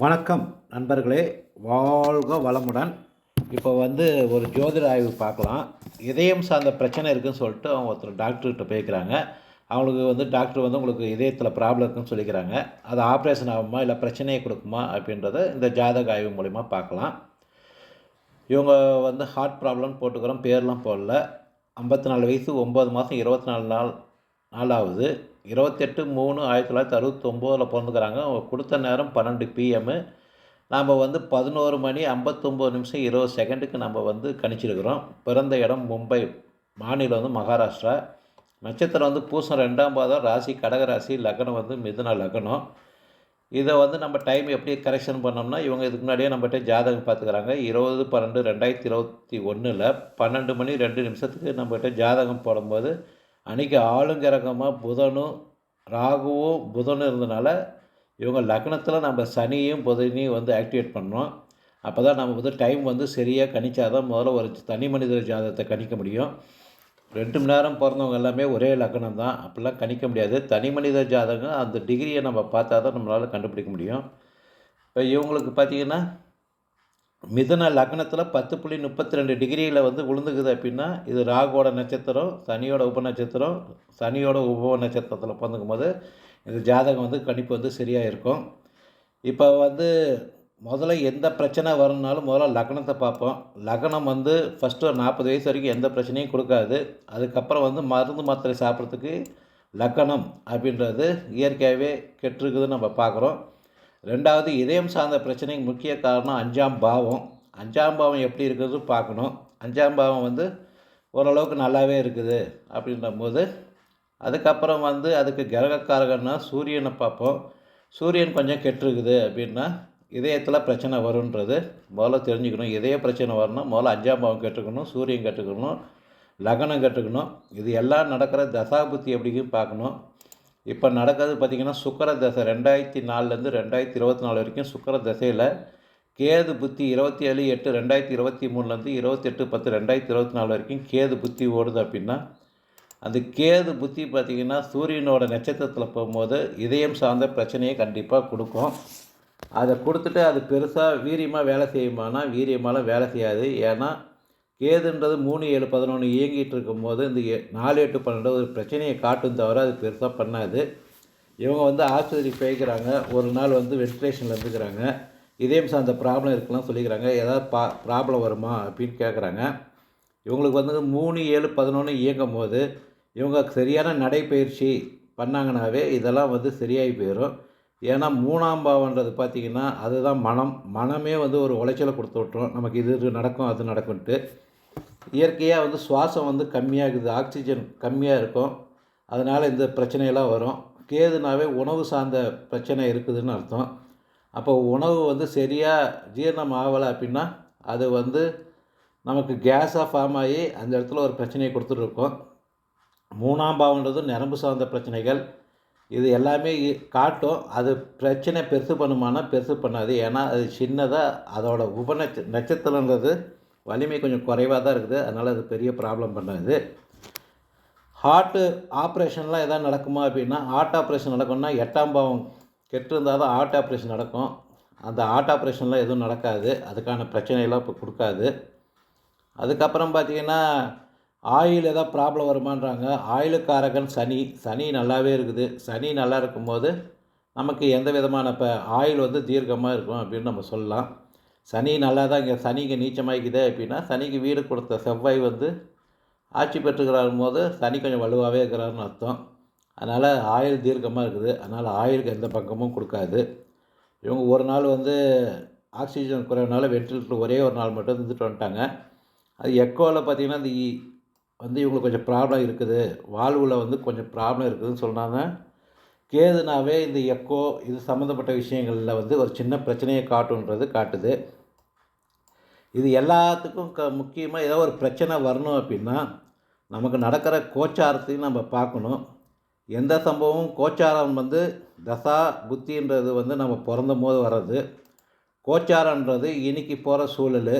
வணக்கம் நண்பர்களே வாழ்க வளமுடன். இப்போ வந்து ஒரு ஜோதிட ஆய்வு பார்க்கலாம். இதயம் சார்ந்த பிரச்சனை இருக்குதுன்னு சொல்லிட்டு அவங்க ஒருத்தர் டாக்டர்கிட்ட போய்க்கிறாங்க அவங்களுக்கு வந்து டாக்டர் வந்து உங்களுக்கு இதயத்தில் ப்ராப்ளம் இருக்குன்னு சொல்லிக்கிறாங்க. அது ஆப்ரேஷன் ஆகுமா இல்லை பிரச்சனையை கொடுக்குமா அப்படின்றத இந்த ஜாதக ஆய்வு மூலிமா பார்க்கலாம். இவங்க வந்து ஹார்ட் ப்ராப்ளம் போட்டுக்கிறோம் பேர்லாம் போடல. ஐம்பத்தி நாலு வயசு ஒம்பது மாதம் இருபத்தி நாலு நாள் நாளாவது இருபத்தெட்டு மூணு ஆயிரத்தி தொள்ளாயிரத்தி அறுபத்தொம்போதில் பிறந்துக்கிறாங்க. அவங்க கொடுத்த நேரம் பன்னெண்டு பிஎம்மு நாம் வந்து பதினோரு மணி ஐம்பத்தொம்போது நிமிஷம் இருபது செகண்டுக்கு நம்ம வந்து கணிச்சிருக்கிறோம். பிறந்த இடம் மும்பை மாநிலம் வந்து மகாராஷ்டிரா. நட்சத்திரம் வந்து பூசம் ரெண்டாம் பாதம் ராசி கடக ராசி லக்னம் வந்து மிதுன லக்னம். இதை வந்து நம்ம டைம் எப்படி கரெக்ஷன் பண்ணோம்னா இவங்க இதுக்கு முன்னாடியே நம்மகிட்ட ஜாதகம் பார்த்துக்கிறாங்க. இருபது பன்னெண்டு ரெண்டாயிரத்தி இருபத்தி ஒன்றில் பன்னெண்டு மணி ரெண்டு நிமிஷத்துக்கு நம்மகிட்ட ஜாதகம் போடும்போது அன்றைக்கி ஆளுங்கரகமாக புதனும் ராகுவும் புதனும் இருந்தனால இவங்க லக்னத்தில் நம்ம சனியும் புதனையும் வந்து ஆக்டிவேட் பண்ணோம் அப்போ தான் நம்ம வந்து டைம் வந்து சரியாக கணிச்சாதான் முதல்ல ஒரு தனி மனிதர் ஜாதகத்தை கணிக்க முடியும். ரெண்டு மணி நேரம் பிறந்தவங்க எல்லாமே ஒரே லக்னம் தான் அப்படிலாம் கணிக்க முடியாது. தனி மனித ஜாதகம் அந்த டிகிரியை நம்ம பார்த்தா தான் நம்மளால் கண்டுபிடிக்க முடியும். இப்போ இவங்களுக்கு பார்த்தீங்கன்னா மிதன லக்னத்தில் பத்து புள்ளி முப்பத்தி ரெண்டு டிகிரியில் வந்து விழுந்துக்குது அப்படின்னா இது ராகுவோட நட்சத்திரம் சனியோட உப நட்சத்திரம் சனியோட உப நட்சத்திரத்தில் பிறந்துக்கும் போது இந்த ஜாதகம் வந்து கணிப்பு வந்து சரியாக இருக்கும் இப்போ வந்து முதல்ல எந்த பிரச்சனை வரணுனாலும் முதல்ல லக்னத்தை பார்ப்போம். லக்னம் வந்து ஃபஸ்ட்டு ஒரு நாற்பது வயசு வரைக்கும் எந்த பிரச்சனையும் கொடுக்காது. அதுக்கப்புறம் வந்து மருந்து மாத்திரை சாப்பிட்றதுக்கு லக்கணம் அப்படின்றது இயற்கையாகவே கெட்டிருக்குதுன்னு நம்ம பார்க்குறோம். ரெண்டாவது இதயம் சார்ந்த பிரச்சனைக்கு முக்கிய காரணம் அஞ்சாம் பாவம். அஞ்சாம் பாவம் எப்படி இருக்கிறது பார்க்கணும். அஞ்சாம் பாவம் வந்து ஓரளவுக்கு நல்லாவே இருக்குது அப்படின்ற போது அதுக்கப்புறம் வந்து அதுக்கு கிரகக்காரகன்னா சூரியனை பார்ப்போம். சூரியன் கொஞ்சம் கெட்டிருக்குது அப்படின்னா இதயத்தில் பிரச்சனை வருன்றது முதல்ல தெரிஞ்சுக்கணும். இதய பிரச்சனை வரணும் முதல்ல அஞ்சாம் பாவம் கெட்டுக்கணும் சூரியன் கெட்டுக்கணும் லக்னம் கெட்டுக்கணும். இது எல்லாம் நடக்கிற தசாபுத்தி எப்படின்னு பார்க்கணும். இப்போ நடக்கிறது பார்த்திங்கன்னா சுக்கர தசை. ரெண்டாயிரத்தி நாலுலேருந்து ரெண்டாயிரத்தி இருபத்தி நாலு வரைக்கும் சுக்கர தசையில் கேது புத்தி இருபத்தி ஏழு எட்டு ரெண்டாயிரத்தி இருபத்தி மூணுலேருந்து இருபத்தெட்டு பத்து ரெண்டாயிரத்தி இருபத்தி நாலு வரைக்கும் கேது புத்தி ஓடுது அப்படின்னா அந்த கேது புத்தி பார்த்திங்கன்னா சூரியனோட நட்சத்திரத்தில் போகும்போது இதயம் சார்ந்த பிரச்சனையை கண்டிப்பாக கொடுக்கும். அதை கொடுத்துட்டு அது பெருசாக வீரியமாக வேலை செய்யுமானா வீரியமாலாம் வேலை செய்யாது. ஏன்னா கேதுன்றது மூணு ஏழு பதினொன்று இயங்கிட்டு இருக்கும்போது இந்த எ- நாலு எட்டு பன்னெண்டு ஒரு பிரச்சனையை காட்டும் தவிர அது பெருசாக பண்ணாது. இவங்க வந்து ஆஸ்பத்திரி போய்க்கிறாங்க. ஒரு நாள் வந்து வென்டிலேஷனில் இருந்துக்கிறாங்க. இதயம் சார்ந்த ப்ராப்ளம் இருக்கலாம் சொல்லிக்கிறாங்க. ஏதாவது பா ப்ராப்ளம் வருமா அப்படின்னு கேட்குறாங்க இவங்களுக்கு வந்து மூணு ஏழு பதினொன்று இயங்கும் போது இவங்க சரியான நடைப்பயிற்சி பண்ணாங்கனாவே இதெல்லாம் வந்து சரியாகி போயிடும் ஏன்னா மூணாம் பாவன்றது பார்த்திங்கன்னா அதுதான் மனம். மனமே வந்து ஒரு உளைச்சலை கொடுத்து விட்ரும் நமக்கு இது இது நடக்கும் அது நடக்கும்ட்டு. இயற்கையாக வந்து சுவாசம் வந்து கம்மியாக இருக்குது ஆக்சிஜன் கம்மியாக இருக்கும். அதனால் இந்த பிரச்சனையெல்லாம் வரும். கேதுனாவே உணவு சார்ந்த பிரச்சனை இருக்குதுன்னு அர்த்தம். அப்போ உணவு வந்து சரியாக ஜீரணம் ஆகலை அப்படின்னா அது வந்து நமக்கு கேஸாக ஃபார்ம் ஆகி அந்த இடத்துல ஒரு பிரச்சனையை கொடுத்துட்ருக்கோம் மூணாம் பாவன்றது நரம்பு சார்ந்த பிரச்சனைகள். இது எல்லாமே காட்டும். அது பிரச்சனை பெருசு பண்ணுமானா பெருசு பண்ணாது. ஏன்னா அது சின்னதாக அதோட உப நட்ச நட்சத்திரன்றது வலிமை கொஞ்சம் குறைவாக தான் இருக்குது. அதனால் அது பெரிய ப்ராப்ளம் பண்ணாது ஹார்ட்டு ஆப்ரேஷன்லாம் எதாவது நடக்குமா அப்படின்னா ஹார்ட் ஆப்ரேஷன் நடக்கும்னா எட்டாம் பாவம் கெட்டிருந்தால் தான் ஹார்ட் ஆப்ரேஷன் நடக்கும். அந்த ஹார்ட் ஆப்ரேஷன்லாம் எதுவும் நடக்காது. அதுக்கான பிரச்சனையெல்லாம் இப்போ கொடுக்காது. அதுக்கப்புறம் பார்த்திங்கன்னா ஆயில் எதாவது ப்ராப்ளம் வருமான்றாங்க. ஆயிலுக்காரகன் சனி. சனி நல்லாவே இருக்குது. சனி நல்லா இருக்கும்போது நமக்கு எந்த விதமான இப்போ ஆயில் வந்து தீர்க்கமாக இருக்கும் அப்படின்னு நம்ம சொல்லலாம். சனி நல்லா தான் இங்கே சனிக்கு நீச்சமாகிக்குது அப்படின்னா சனிக்கு வீடு கொடுத்த செவ்வாய் வந்து ஆட்சி பெற்றுக்கிறார் போது சனி கொஞ்சம் வலுவாகவே இருக்கிறாருன்னு அர்த்தம். அதனால் ஆயில் தீர்க்கமாக இருக்குது. அதனால் ஆயிலுக்கு எந்த பக்கமும் கொடுக்காது. இவங்க ஒரு நாள் வந்து ஆக்சிஜன் குறைவுனால வென்டிலேட்டர் ஒரே ஒரு நாள் மட்டும் இருந்துட்டு வந்துட்டாங்க. அது எக்கோவில் பார்த்தீங்கன்னா இந்த இ- வந்து இவங்களுக்கு கொஞ்சம் ப்ராப்ளம் இருக்குது. வாழ்வில் வந்து கொஞ்சம் ப்ராப்ளம் இருக்குதுன்னு சொன்னாங்க. கேதுனாவே இந்த எக்கோ இது சம்மந்தப்பட்ட விஷயங்களில் வந்து ஒரு சின்ன பிரச்சனையை காட்டுன்றது காட்டுது. இது எல்லாத்துக்கும் க முக்கியமாக ஏதோ ஒரு பிரச்சனை வரணும் அப்படின்னா நமக்கு நடக்கிற கோச்சாரத்தையும் நம்ம பார்க்கணும். எந்த சம்பவமும் கோச்சாரம் வந்து தசா புத்தின்றது வந்து நம்ம பிறந்தும் போது வர்றது. கோச்சாரன்றது இன்னைக்கு போகிற சூழல்.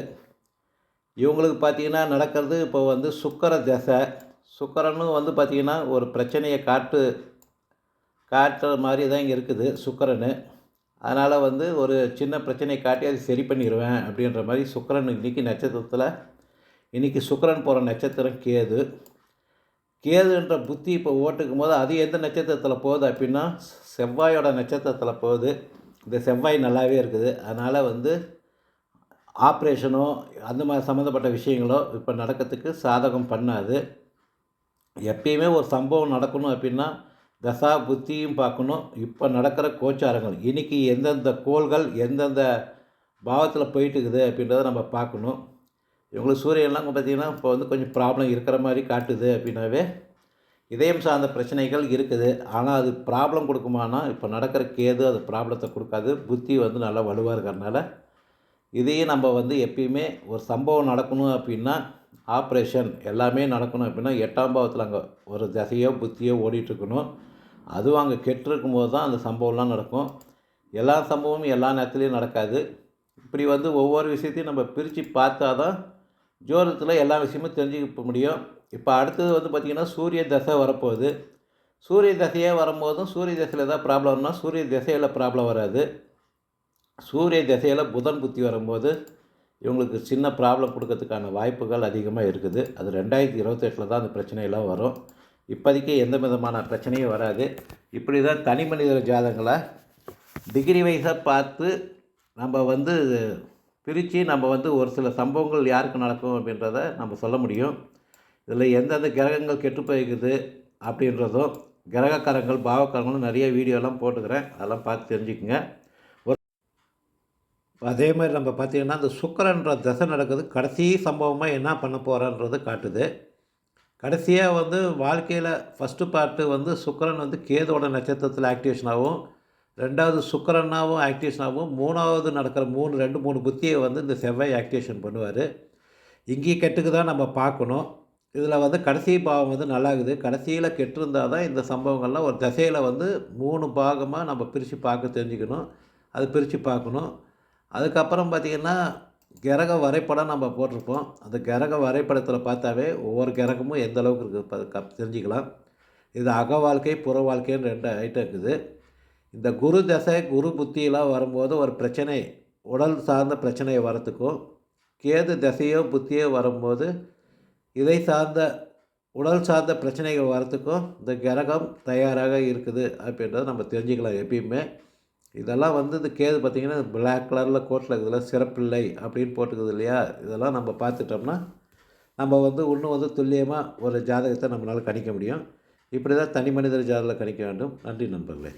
இவங்களுக்கு பார்த்தீங்கன்னா நடக்கிறது இப்போ வந்து சுக்கர தசை. சுக்கரனும் வந்து பார்த்திங்கன்னா ஒரு பிரச்சனையை காட்டு காட்டுற மாதிரி தான் இங்கே இருக்குது சுக்கரன். அதனால் வந்து ஒரு சின்ன பிரச்சனையை காட்டி அது சரி பண்ணிடுவேன் அப்படின்ற மாதிரி சுக்கரன் இன்றைக்கி நட்சத்திரத்தில் இன்றைக்கி சுக்கரன் போகிற நட்சத்திரம் கேது. கேதுன்ற புத்தி இப்போ ஓட்டுக்கும் போது அது எந்த நட்சத்திரத்தில் போகுது அப்படின்னா செவ்வாயோட நட்சத்திரத்தில் போகுது. இந்த செவ்வாய் நல்லாவே இருக்குது. அதனால் வந்து ஆப்ரேஷனோ அந்த மாதிரி சம்மந்தப்பட்ட விஷயங்களோ இப்போ நடக்கிறதுக்கு சாதகம் பண்ணாது. எப்பயுமே ஒரு சம்பவம் நடக்கணும் அப்படின்னா தசா புத்தியும் பார்க்கணும். இப்போ நடக்கிற கோச்சாரங்கள் இன்றைக்கி எந்தெந்த கோள்கள் எந்தெந்த பாவத்தில் போயிட்டு இருக்குது அப்படின்றத நம்ம பார்க்கணும். இவங்களுக்கு சூரியன்லாம் பார்த்திங்கன்னா இப்போ வந்து கொஞ்சம் ப்ராப்ளம் இருக்கிற மாதிரி காட்டுது அப்படின்னாவே இதயம் சார்ந்த பிரச்சனைகள் இருக்குது. ஆனால் அது ப்ராப்ளம் கொடுக்குமானா இப்போ நடக்கிற கேது அது ப்ராப்ளத்தை கொடுக்காது. புத்தி வந்து நல்லா வலுவாக இருக்கிறனால இதையும் நம்ம வந்து எப்பயுமே ஒரு சம்பவம் நடக்கணும் அப்படின்னா ஆப்ரேஷன் எல்லாமே நடக்கணும் அப்படின்னா எட்டாம் பாவத்தில் அங்கே ஒரு தசையோ புத்தியோ ஓடிட்டுருக்கணும் அதுவும் அங்கே கெட்டிருக்கும் போது தான் அந்த சம்பவம்லாம் நடக்கும். எல்லா சம்பவமும் எல்லா நேரத்துலையும் நடக்காது. இப்படி வந்து ஒவ்வொரு விஷயத்தையும் நம்ம பிரித்து பார்த்தா தான் ஜோரத்தில் எல்லா விஷயமும் தெரிஞ்சுக்க முடியும். இப்போ அடுத்தது வந்து பார்த்திங்கன்னா சூரிய தசை வரப்போகுது. சூரிய தசையே வரும்போதும் சூரிய தசையில் ஏதாவது ப்ராப்ளம்னா சூரிய திசையில் ப்ராப்ளம் வராது. சூரிய திசையில் புதன் புத்தி வரும்போது இவங்களுக்கு சின்ன ப்ராப்ளம் கொடுக்கறதுக்கான வாய்ப்புகள் அதிகமாக இருக்குது. அது ரெண்டாயிரத்தி இருபத்தெட்டில் தான் அந்த பிரச்சனையெல்லாம் வரும். இப்போதைக்கு எந்த விதமான பிரச்சனையும் வராது. இப்படி தான் தனி மனித ஜாதகங்களை டிகிரி வைஸாக பார்த்து நம்ம வந்து பிரித்து நம்ம வந்து ஒரு சில சம்பவங்கள் யாருக்கு நடக்கும் அப்படின்றத நம்ம சொல்ல முடியும். இதில் எந்தெந்த கிரகங்கள் கெட்டு போயிருக்குது அப்படின்றதும் கிரகக்காரங்கள் பாவக்காரங்களும் நிறைய வீடியோலாம் போட்டுக்கிறேன். அதெல்லாம் பார்த்து தெரிஞ்சுக்குங்க. ஒரு அதே மாதிரி நம்ம பார்த்திங்கன்னா அந்த சுக்கரன்ற தசை நடக்குது. கடைசி சம்பவமாக என்ன பண்ண போகிறன்றது காட்டுது. கடைசியாக வந்து வாழ்க்கையில் ஃபஸ்ட்டு பார்ட்டு வந்து சுக்கரன் வந்து கேதோட நட்சத்திரத்தில் ஆக்டிவேஷன் ஆகும். ரெண்டாவது சுக்கரனாகவும் ஆக்டிவேஷன் ஆகும். மூணாவது நடக்கிற மூணு ரெண்டு மூணு புத்தியை வந்து இந்த செவ்வாய் ஆக்டிவேஷன் பண்ணுவார். இங்கேயும் கெட்டுக்கு தான் நம்ம பார்க்கணும். இதில் வந்து கடைசி பாவம் வந்து நல்லாகுது. கடைசியில் கெட்டிருந்தால் தான் இந்த சம்பவங்கள்லாம் ஒரு தசையில் வந்து மூணு பாகமாக நம்ம பிரித்து பார்க்க தெரிஞ்சுக்கணும். அது பிரித்து பார்க்கணும். அதுக்கப்புறம் பார்த்திங்கன்னா கிரக வரைபடம் நம்ம போட்டிருப்போம். அந்த கிரக வரைபடத்தில் பார்த்தாவே ஒவ்வொரு கிரகமும் எந்த அளவுக்கு இருக்குது தெரிஞ்சுக்கலாம். இது அக வாழ்க்கை புற வாழ்க்கைன்னு ரெண்டு ஐட்டம் இருக்குது. இந்த குரு தசை குரு புத்தியெலாம் வரும்போது ஒரு பிரச்சனை உடல் சார்ந்த பிரச்சனையை வரத்துக்கும் கேது தசையோ புத்தியோ வரும்போது இதை சார்ந்த உடல் சார்ந்த பிரச்சனைகள் வரத்துக்கும் இந்த கிரகம் தயாராக இருக்குது அப்படின்றத நம்ம தெரிஞ்சுக்கலாம் எப்பயுமே. இதெல்லாம் வந்து இந்த கேது பார்த்திங்கன்னா பிளாக் கலரில் கோட்டில் இருக்குதுல சிறப்பில்லை அப்படின்னு போட்டுக்குது இல்லையா? இதெல்லாம் நம்ம பார்த்துட்டோம்னா நம்ம வந்து இன்னும் வந்து துல்லியமாக ஒரு ஜாதகத்தை நம்மளால் கணிக்க முடியும். இப்படி தான் தனி மனிதர் ஜாதகத்தில் கணிக்க வேண்டும். நன்றி நண்பர்களே.